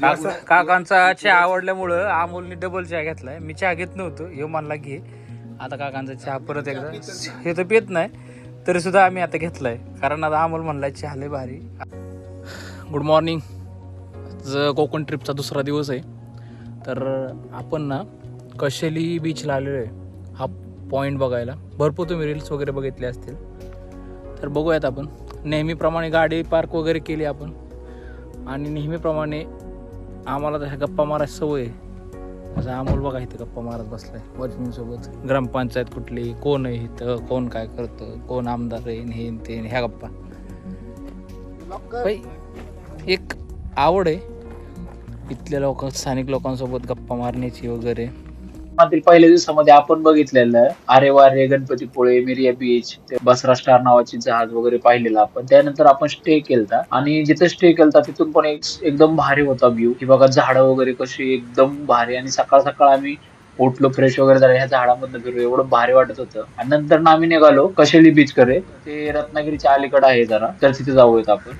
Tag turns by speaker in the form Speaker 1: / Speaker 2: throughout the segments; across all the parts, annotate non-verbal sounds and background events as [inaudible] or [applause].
Speaker 1: काका- काकांचा चहा आवडल्यामुळं अमोलने डबल चहा घेतलाय. मी चहा घेत नव्हतो. ह्यो म्हणला घे. आता काकांचा चहा परत एकदा हे तर पित नाही. तरी सुद्धा आम्ही आता घेतलाय. कारण आता अमोल म्हणलाय चहा लय भारी. गुड मॉर्निंग आज कोकण ट्रिपचा दुसरा दिवस आहे. तर आपण ना कशेली बीचला आलेलो आहे. हा पॉईंट बघायला. भरपूर तुम्ही रील्स वगैरे बघितले असतील. तर बघूयात आपण. नेहमीप्रमाणे गाडी पार्क वगैरे केली आपण. आणि नेहमीप्रमाणे आम्हाला तर ह्या गप्पा मारायची सवय आहे. माझा अमोल बघा इथं गप्पा मारत बसलाय. वॉचमॅनसोबत ग्रामपंचायत कुठली कोण आहे इथं कोण काय करतं कोण आमदार आहे हे न ते ह्या गप्पा. बाई, एक आवड आहे. इथल्या लोक स्थानिक लोकांसोबत गप्पा मारण्याची वगैरे.
Speaker 2: मागील पहिल्या दिवसामध्ये आपण बघितलेलं अरे वारे गणपतीपुळे मिरिया बीच ते बसरा स्टार नावाची जहाज वगैरे पाहिलेलं आपण. त्यानंतर आपण स्टे केलता. आणि जिथे स्टे केलता तिथून पण एक एकदम भारी होता व्ह्यू की बघा झाडं वगैरे कशी एकदम भारी आणि सकाळ सकाळ आम्ही उठलो फ्रेश वगैरे झालं ह्या झाडामधनं फिरलो. एवढं भारी वाटत होतं. आणि नंतर ना आम्ही निघालो कशेली बीच कडे. ते रत्नागिरीच्या अलीकडे आहे जरा. तर तिथे जाऊयात आपण.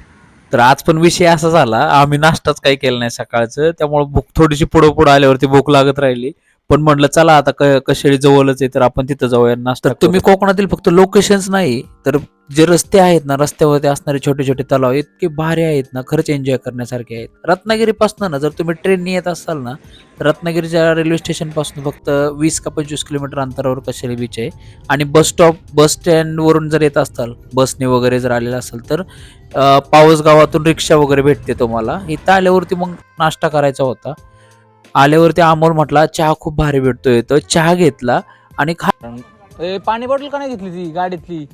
Speaker 3: तर आज पण विषय असा झाला. आम्ही नाश्ताच काही केलं नाही सकाळचं. त्यामुळे भूक थोडीशी पुढं पुढं आल्यावरती भूक लागत राहिली. पण म्हटलं चला आता कशेळी जवळच आहे तर आपण तिथं जाऊया नाश्ता तुम्ही कोकणातील फक्त लोकेशन्स नाही तर जे रस्ते आहेत ना रस्त्यावरती असणारे छोटे छोटे तलाव इतके भारी आहेत ना खरंच एन्जॉय करण्यासारखे आहेत. रत्नागिरीपासून ना जर तुम्ही ट्रेनने येत असाल ना तर रत्नागिरीच्या रेल्वे स्टेशनपासून फक्त वीस का पंचवीस किलोमीटर अंतरावर कशेळी बीच आहे. आणि बस स्टॉप बस स्टँडवरून जर येत असाल बसने वगैरे जर आलेला असाल तर पावस गावातून रिक्षा वगैरे भेटते तुम्हाला. इथं आल्यावरती मग नाश्ता करायचा होता. आल्यावरती अमोल म्हटला चहा खूप भारी भेटतोय. तर चहा घेतला आणि खा
Speaker 1: ए, पाणी बॉटल का नाही घेतली ती गाडीतली?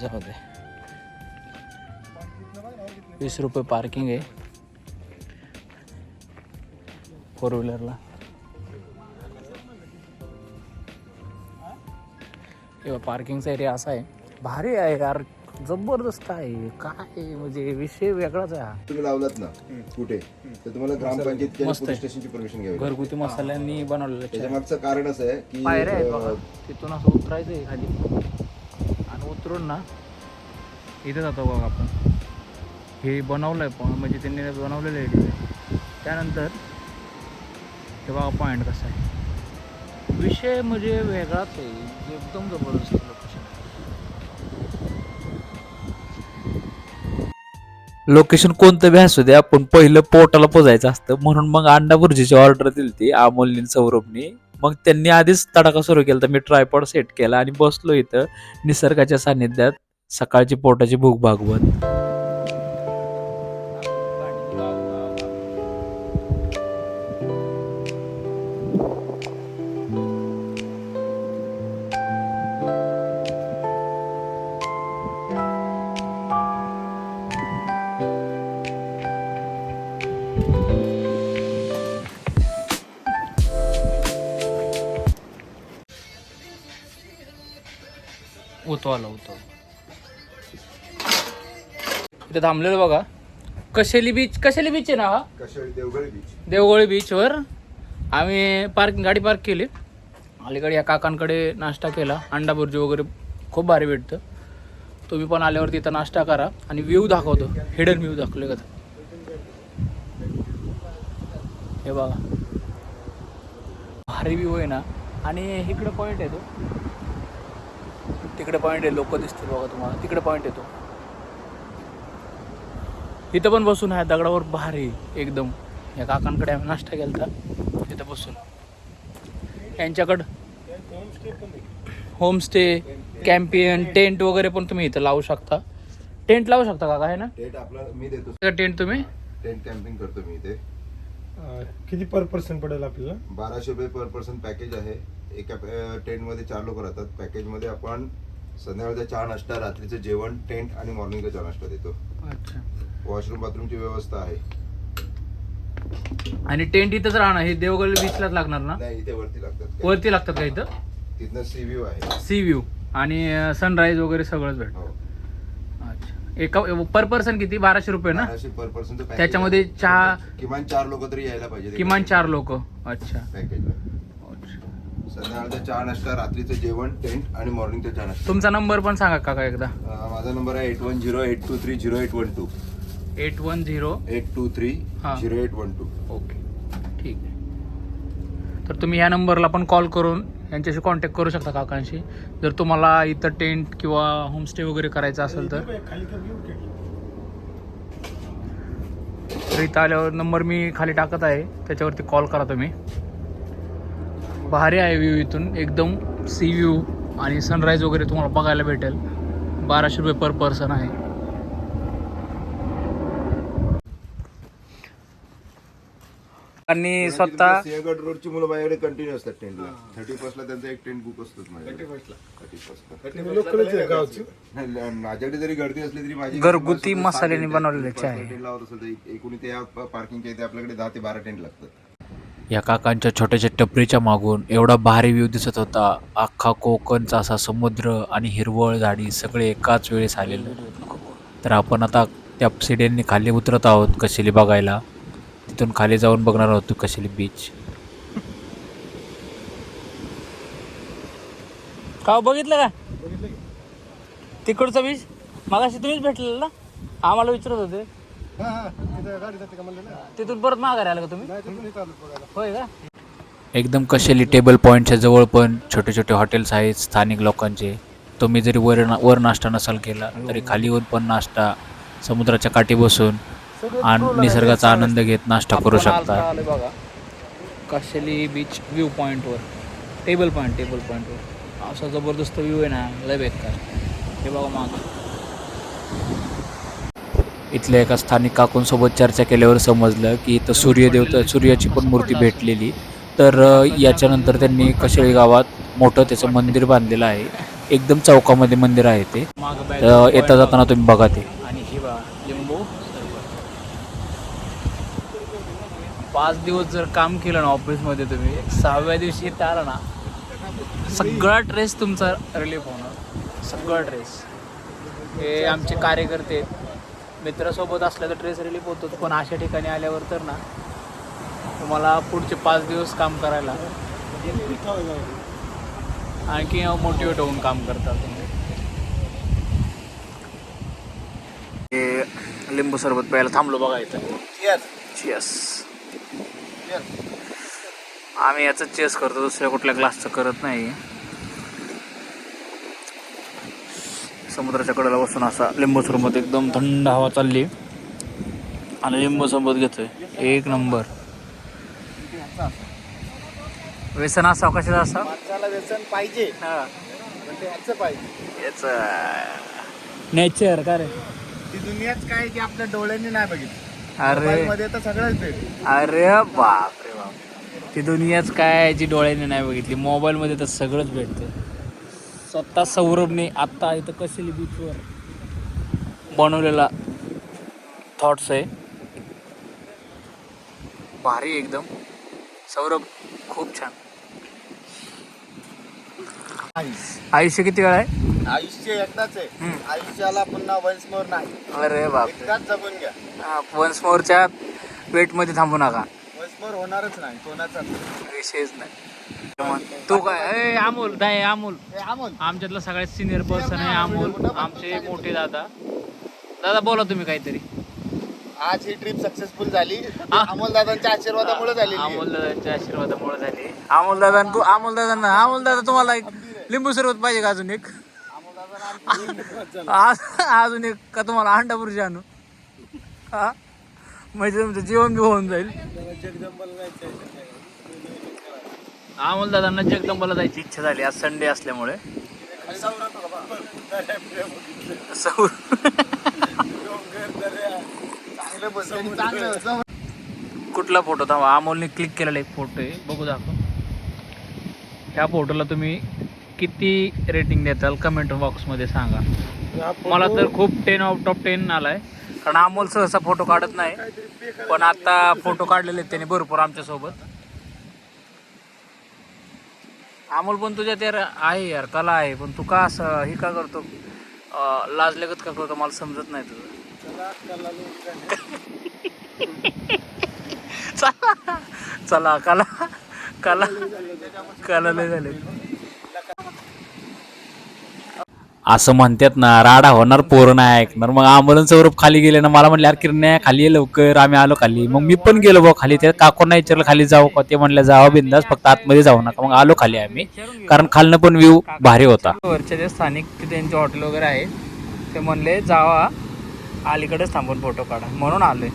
Speaker 1: जाऊ दे. वीस रुपये पार्किंग आहे. फोर व्हीलरला किंवा पार्किंगचा एरिया असा आहे. भारी आहे यार. जबरदस्त आहे. काय म्हणजे विषय वेगळाच आहे
Speaker 4: तुम्ही लावलात ना कुठे? तर तुम्हाला. पोलीस स्टेशनची परमिशन घ्यावी लागते.
Speaker 1: घरगुती मसाल्यांनी बनवलेलं
Speaker 4: त्याच्या
Speaker 1: चहा.
Speaker 4: मागचं कारण असं आहे की
Speaker 1: पायऱ्या आहेत बघा.
Speaker 4: अं,
Speaker 1: तिथून असं उतरायचं आहे खाली. आणि उतरून ना इथे जातो बघा आपण. हे बनवलं आहे पण म्हणजे त्यांनी बनवलेलं आहे तिथे. त्यानंतर हे बघा पॉईंट कसा आहे. विषय म्हणजे वेगळाच आहे. एकदम जबरदस्त लोकेशन
Speaker 3: लोकेशन कोणतं बी असू द्या आपण पहिलं पोटाला पोजायचं असतं. म्हणून मग अंडा भुर्जीची ऑर्डर दिली ती अमोलनी सौरभनी. मग त्यांनी आधीच तडाखा सुरू केला तर मी ट्रायपॉड सेट केला आणि बसलो इथं निसर्गाच्या सानिध्यात सकाळची पोटाची भूक भागवत.
Speaker 1: उतो आला उतो इथे थांबलेलं बघा. कशेली बीच कशेली बीच आहे ना हा?
Speaker 4: देवगड बीच
Speaker 1: देवगोळी बीचवर आम्ही पार्क गाडी पार्क केली. अलीकडे या काकांकडे नाश्ता केला. अंडा बुर्जी वगैरे खूप भारी भेटतं. तुम्ही पण आल्यावरती इथं नाश्ता करा. आणि व्ह्यू दाखवतो. हिडन व्ह्यू दाखवले का? हे बघा. भारी व्ह्यू आहे ना. आणि इकडे पॉईंट आहे तो. तिकडे पॉईंट आहे लोक दिसतील बघा तुम्हाला. तिकडे पॉईंट येतो. इथं पण बसून आहे दगडावर भारी एकदम. या काकांकडे आम्ही नाश्ता केला तिथं बसून. यांच्याकडं होमस्टे कॅम्पियन टेंट वगैरे पण तुम्ही इथं लावू शकता. टेंट लावू शकता काका आहे ना?
Speaker 4: टेंट आपला मी देतो.
Speaker 1: टेंट तुम्ही?
Speaker 4: टेंट कॅम्पिंग करतो मी इथे.
Speaker 5: किती पर पर्सन पडेल आपल्याला?
Speaker 4: बाराशे रुपये पर पर्सन पॅकेज आहे. एका टेंटमध्ये चार लोक राहतात. पॅकेजमध्ये आपण संध्याकाळचा चहा नाश्ता रात्रीचं जेवण टेंट आणि मॉर्निंगचा चहा नाश्ता देतो.
Speaker 1: अच्छा.
Speaker 4: वॉशरूम बाथरूमची व्यवस्था आहे.
Speaker 1: आणि टेंट इथंच राहणार हे देवगड बीचलाच लागणार ना?
Speaker 4: नाही इथे वरती लागतात.
Speaker 1: वरती लागतात का इथं?
Speaker 4: तिथनं सी व्ह्यू आहे.
Speaker 1: सी व्ह्यू आणि सनराईज वगैरे सगळंच भेट
Speaker 4: हो.
Speaker 1: अच्छा. एका पर पर्सन किती? बाराशे रुपये ना?
Speaker 4: बाराशे पर पर्सन
Speaker 1: त्याच्यामध्ये चहा-
Speaker 4: किमान चार लोक तरी यायला पाहिजे.
Speaker 1: किमान चार लोक. अच्छा.
Speaker 4: पॅकेजला संध्याकाळचा चहा नाश्ता रात्रीचं जेवण टेंट आणि मॉर्निंगचा चहा नाश्ता.
Speaker 1: तुमचा नंबर पण सांगा काका एकदा.
Speaker 4: अं, माझा नंबर आहे eight one zero eight two three zero eight one two
Speaker 1: eight one zero
Speaker 4: eight two three
Speaker 1: हा.
Speaker 4: Zero eight one two
Speaker 1: okay. ठीक आहे. तर तुम्ही ह्या नंबरला पण कॉल करून यांच्याशी कॉन्टॅक्ट करू शकता काकांशी. जर तुम्हाला इथं टेंट किंवा होमस्टे वगैरे करायचं असेल तर? तर इथं आल्यावर नंबर मी खाली टाकत आहे. त्याच्यावरती कॉल करा तुम्ही. भारी आहे व्ह्यू इथून. एकदम सी व्ह्यू आणि सनराईज वगैरे तुम्हाला बघायला भेटेल. बाराशे रुपये पर पर्सन आहे. आणि स्वतः
Speaker 4: सिंहगड रोडची मुलं माझ्याकडे कंटिन्यू असतात टेंटला थर्टी फर्स्टला त्यांचा एक टेंट बुक असतोच माझ्याकडे. थर्टी फर्स्टला जरी गर्दी असली तरी माझी
Speaker 1: घरगुती मसाल्याने बनवलेले. चाय.
Speaker 4: टेंट लावत असेल तर एकूण त्या पार्किंगच्या इथे आपल्याकडे दहा ते बारा टेंट लागतात.
Speaker 3: या काकांच्या छोट्याशा टपरीच्या मागून एवढा भारी व्ह्यू दिसत होता. अख्खा कोकणचा असा समुद्र आणि हिरवळ झाडी सगळे एकाच वेळेस आलेले. तर आपण आता त्या सिड्यांनी खाली उतरत आहोत कशेली बघायला. तिथून खाली जाऊन बघणार आहोत कशेली बीच
Speaker 1: का हो, बघितलं का? तिकडचं बीच मागाशी तुम्हीच भेटलेलं ना? आम्हाला विचारत होते. तिथून परत माघारी आलं का तुम्ही? होय का?
Speaker 3: एकदम कशेली टेबल पॉईंटच्या जवळ पण छोटे छोटे हॉटेल्स आहेत स्थानिक लोकांचे. तुम्ही जरी वर ना वर नाश्ता नसाल केला तरी खाली येऊन पण नाश्ता समुद्राच्या काठी बसून आणि निसर्गाचा आनंद घेत नाश्ता करू शकता.
Speaker 1: आलं बघा. काशेली बीच व्ह्यू पॉईंटवर टेबल पॉईंट टेबल पॉईंटवर असा जबरदस्त व्ह्यू आहे ना लय बेकार. हे बघा माग.
Speaker 3: इथल्या एका स्थानिक काकूंसोबत चर्चा केल्यावर समजलं की इथं सूर्यदेवता सूर्याची पण मूर्ती भेटलेली. तर याच्यानंतर त्यांनी कशेळी गावात मोठं त्याचं मंदिर बांधलेलं आहे. एकदम चौकामध्ये मंदिर आहे ते. येता जाताना तुम्ही बघा ते.
Speaker 1: आणि पाच दिवस जर काम केलं ना ऑफिसमध्ये तुम्ही सहाव्या दिवशी येत आला ना सगळा ट्रेस तुमचा रिलीफ होणार. सगळा ट्रेस हे आमचे कार्यकर्ते आहेत. मित्रासोबत असल्या तर ट्रेस रिलीफ होतो पण अशा ठिकाणी आल्यावर तर ना तुम्हाला पुढचे पाच दिवस काम करायला आणखी मोटिवेट होऊन काम करतात. तुम्ही हे लिंबू सरबत प्यायला थांबलो बघा इथं. चेस आम्ही याचं चेस करतो दुसऱ्या कुठल्या ग्लासचं करत नाही. समुद्राच्या कडेला बसून असा लिंबू सरबत एकदम थंड हवा चालली. आणि लिंबू सरबत घेतोय. एक नंबर. व्यसन असावं कशाचं
Speaker 6: माणसाला व्यसन पाहिजे.
Speaker 1: हा. याच नेचर का रे?
Speaker 6: ती दुनियाच काय की आपल्या डोळ्यांनी नाही बघितली.
Speaker 1: अरे.
Speaker 6: मोबाईल मध्ये तर सगळंच
Speaker 1: अरे बाप रे बाप. ती दुनियाच काय जी डोळ्याने नाही बघितली मोबाईलमध्ये तर सगळंच भेटतं स्वतः सौरभने आत्ता इथं कसेली बीचवर बनवलेला थॉट्स आहे. भारी एकदम. सौरभ खूप छान. आयुष्य किती वेळ आहे?
Speaker 6: आयुष्य एकदाच आहे.
Speaker 1: हम्म.
Speaker 6: आयुष्याला पुन्हा वन्स मोर नाही.
Speaker 1: अरे बाप
Speaker 6: एकदाच जगून घ्या.
Speaker 1: वन्स मोरच्या वेटमध्ये थांबू नका.
Speaker 6: वन्स मोर होणारच नाही कोणाचा
Speaker 1: विषयच नाही. तू काय? ए, अमोल नाही अमोल.
Speaker 6: अमोल.
Speaker 1: आमच्यातला सगळ्यात सिनियर पर्सन आहे अमोल आमचे मोठे दादा. दादा बोला तुम्ही काहीतरी.
Speaker 6: आज ही ट्रिप सक्सेसफुल झाली. अमोल दादांच्या आशीर्वादामुळे झाली
Speaker 1: अमोल दादांच्या आशीर्वादामुळे झाली. अमोल दादा अमोल दादांना अमोल दादा तुम्हाला एक लिंबू सरबत पाहिजे का अजून एक? अजून एक का तुम्हाला अंडा बुर्जी आणू? हा? म्हणजे तुमचं जेवण बी होऊन जाईल. अमोल दादांना जगदंबाला जायची इच्छा झाली. आज संडे असल्यामुळे. कुठला फोटो थांबा. अमोलने क्लिक केलेला एक फोटो आहे. बघू दाखव. ह्या फोटोला तुम्ही किती रेटिंग देताल? कमेंट बॉक्समध्ये सांगा. मला तर खूप टेन ऑफ टेन आलाय. कारण अमोल सहसा फोटो काढत नाही. पण आता फोटो काढलेले आहेत त्याने भरपूर आमच्यासोबत. अमोल पण तुझ्यात यार आहे यार कला आहे पण तू का असं हे का करतो? लाजलेगत का करतो? मला समजत नाही तुझं. [laughs] चला चला कला कला कला लय झाले
Speaker 3: असं म्हणतात ना राडा होणार पोर नाही ऐकणार. मग आमरण सौरभ खाली गेले ना मला म्हणले अरे किरण्या खाली ये लवकर आम्ही आलो खाली. मग मी पण गेलो भाऊ खाली. त्या काकूंना विचारलं खाली जाऊ का? ते म्हणलं जावा बिंदास फक्त आतमध्ये जाऊ नका. मग आलो खाली आम्ही. कारण खालनं पण व्ह्यू भारी होता.
Speaker 1: वरच्या जे स्थानिक त्यांचे हॉटेल वगैरे आहे ते म्हणले जावा अलीकडेच थांबून फोटो काढा. म्हणून आलोय.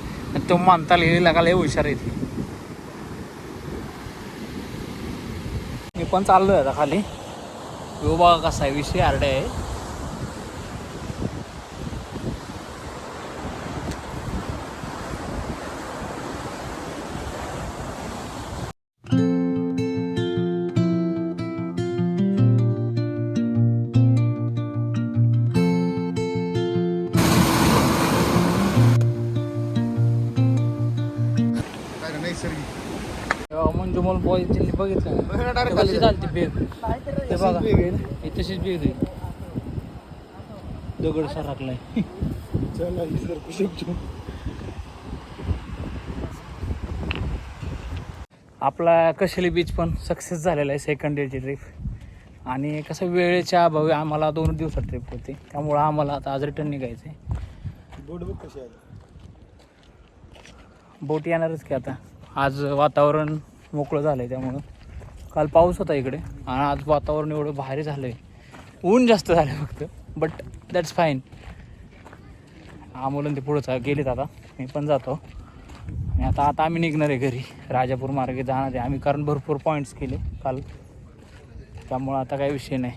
Speaker 1: तो मानता लिहिली का लय हुशार येते मी पण चाललोय आता खाली. व्ह्यू बघा कसा आहे विषय आरडे आहे.
Speaker 6: नैसर्गिक
Speaker 1: मंजुमल बॉय त्यांनी बघितलं. कशी चालते बेग ते बघा. हे तशीच बेग आहे. दगड सरकलाय
Speaker 5: चला
Speaker 1: आपला कशेली बीच पण सक्सेस झालेला आहे सेकंड डेची ट्रिप आणि कसं वेळेच्या अभावी आम्हाला दोन दिवसात ट्रिप होती. त्यामुळं आम्हाला आता आज रिटर्न निघायचं आहे
Speaker 5: बोर्ड बुक कशी आली
Speaker 1: बोट येणारच की आता. आज वातावरण मोकळं झालं आहे त्यामुळं. काल पाऊस होता इकडे आणि आज वातावरण एवढं भारी झालं आहे ऊन जास्त झालं आहे फक्त बट दॅट्स फाईन आमोलन ते पुढं गेलेत आता. मी पण जातो. आणि आता आता आम्ही निघणार आहे घरी. राजापूर मार्गे जाणार आहे आम्ही कारण भरपूर पॉईंट्स केले काल. त्यामुळं आता काही विषय नाही.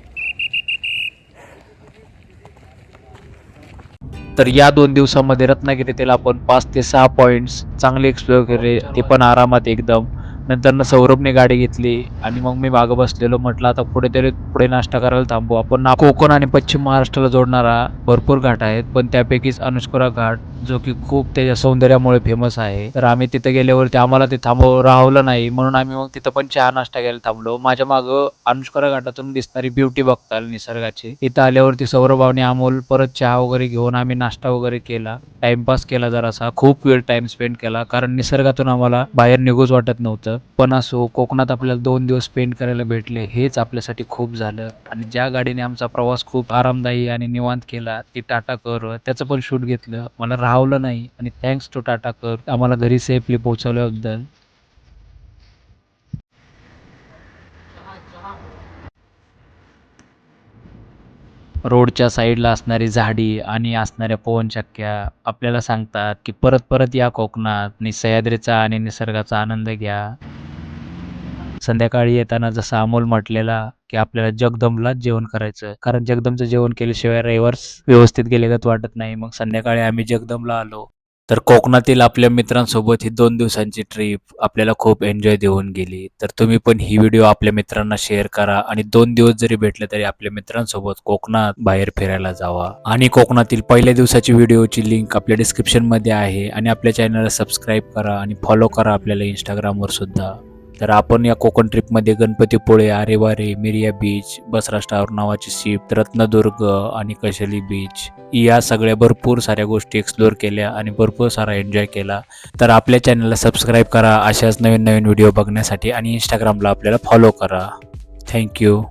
Speaker 3: तर या दोन दिवसामध्ये रत्नागिरीतील आपण पाच ते सहा पॉईंट्स चांगले एक्सप्लोअर केले. ते पण आरामात एकदम. नंतर सौरभने गाडी घेतली आणि मग मी मागं बसलेलो. म्हटलं आता पुढे तरी पुढे नाश्ता करायला थांबू. आपण ना कोकण आणि पश्चिम महाराष्ट्राला जोडणारा भरपूर घाट आहेत पण त्यापैकीच अनुस्कुरा घाट जो की खूप त्याच्या सौंदर्यामुळे फेमस आहे. तर आम्ही तिथे गेल्यावरती आम्हाला ते थांबव राहवलं नाही. म्हणून आम्ही मग तिथं पण चहा नाश्ता घ्यायला थांबलो. माझ्या मागं अनुस्कुरा घाटातून दिसणारी ब्युटी बघता आली निसर्गाची. इथं आल्यावरती सौरभ आणि अमोल परत चहा वगैरे घेऊन आम्ही नाश्ता वगैरे केला. टाइमपास केला जरासा. खूप वेळ टाइम स्पेंड केला कारण निसर्गातून आम्हाला बाहेर निघूच वाटत नव्हतं. पण असो कोकणात आपल्याला दोन दिवस स्पेंड करायला भेटले हेच आपल्यासाठी खूप झालं. आणि ज्या गाडीने आमचा प्रवास खूप आरामदायी आणि निवांत केला ती टाटा कर त्याचं पण शूट घेतलं. मला राहवलं नाही आणि थँक्स टू टाटा कर आम्हाला घरी सेफली पोहोचवल्याबद्दल. रोडच्या साईडला असणारी झाडी आणि असणाऱ्या पवनचक्क्या आपल्याला सांगतात की परत परत या कोकणात आणि सह्याद्रीचा आणि निसर्गाचा आनंद घ्या. संध्याकाळी येताना जसं अमोल म्हटलेला की आपल्याला जगदमलाच जेवण करायचं कारण जगदमचं जेवण केल्याशिवाय रविवार व्यवस्थित गेलेगत वाटत नाही. मग संध्याकाळी आम्ही जगदमला आलो. तर कोकणातील आपल्या मित्रांसोबत ही दोन दिवसांची ट्रिप आपल्याला खूप एन्जॉय देऊन गेली. तर तुम्ही पण ही व्हिडिओ आपल्या मित्रांना शेअर करा आणि दोन दिवस जरी भेटले तरी आपल्या मित्रांसोबत कोकणात बाहेर फिरायला जावा. आणि कोकणातील पहिल्या दिवसाची व्हिडिओची लिंक आपल्या डिस्क्रिप्शनमध्ये आहे आणि आपल्या चॅनलला सबस्क्राईब करा आणि फॉलो करा आपल्याला इंस्टाग्रामवर सुद्धा. तर आपण या कोकण ट्रिपमध्ये Ganpatipule Aarewaare Mirya beach Basra Star नावाची शिप रत्नदुर्ग आणि कशली बीच या सगळ्या भरपूर साऱ्या गोष्टी एक्सप्लोअर केल्या आणि भरपूर सारा एन्जॉय केला. तर आपल्या चॅनलला सबस्क्राईब करा. अशाच नवीन नवीन व्हिडिओ बघण्यासाठी आणि इंस्टाग्रामला आपल्याला फॉलो करा. थँक्यू